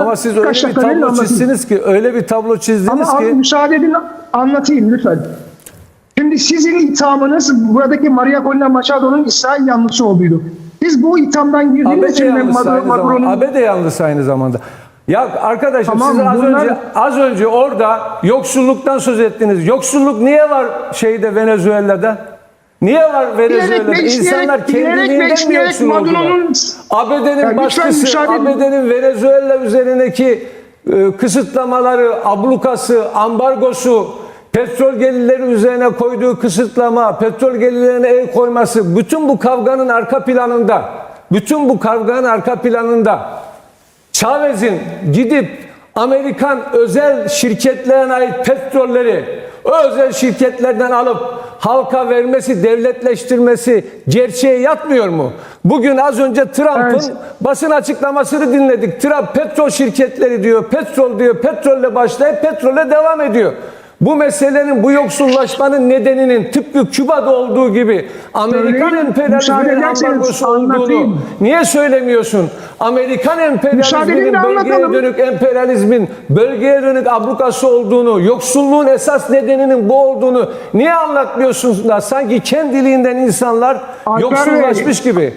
Ama siz öyle bir tablo anlatayım. çizdiniz ki, öyle bir tablo çizdiniz Ama ki müsaade edin anlatayım lütfen. Şimdi sizin ithamınız buradaki Maria Corina Machado'nun İsrail yanlısı olduğuydu. Biz bu ithamdan girdiğimiz ABD için yanlısı Maduro-. Maduro'nun ABD yanlısı aynı zamanda. Ya arkadaşım Tamam, siz az bunlar- önce az önce orada yoksulluktan söz ettiniz. Yoksulluk niye var şeyde Venezuela'da? Niye var Venezuela'da? İnsanlar kendiliğinden mi yoksul oldular? ABD'nin Ya lütfen baskısı. ABD'nin Venezuela üzerindeki e, kısıtlamaları, ablukası, ambargosu, petrol gelirleri üzerine koyduğu kısıtlama, petrol gelirlerine el koyması, bütün bu kavganın arka planında, bütün bu kavganın arka planında Chavez'in gidip Amerikan özel şirketlerine ait petrolleri özel şirketlerden alıp halka vermesi, devletleştirmesi gerçeğe yatmıyor mu? Bugün az önce Trump'ın Evet. basın açıklamasını dinledik. Trump petrol şirketleri diyor, petrol diyor, petrolle başlayıp petrolle devam ediyor. Bu meselenin, bu yoksullaşmanın nedeninin tıpkı Küba'da olduğu gibi Amerikan emperyalizminin ambargosu olduğunu anlatayım. niye söylemiyorsun? Amerikan emperyalizminin bölgeye anlatalım. dönük emperyalizmin bölgeye dönük ablukası olduğunu, yoksulluğun esas nedeninin bu olduğunu niye anlatmıyorsun da sanki kendiliğinden insanlar Alper Bey. yoksullaşmış gibi.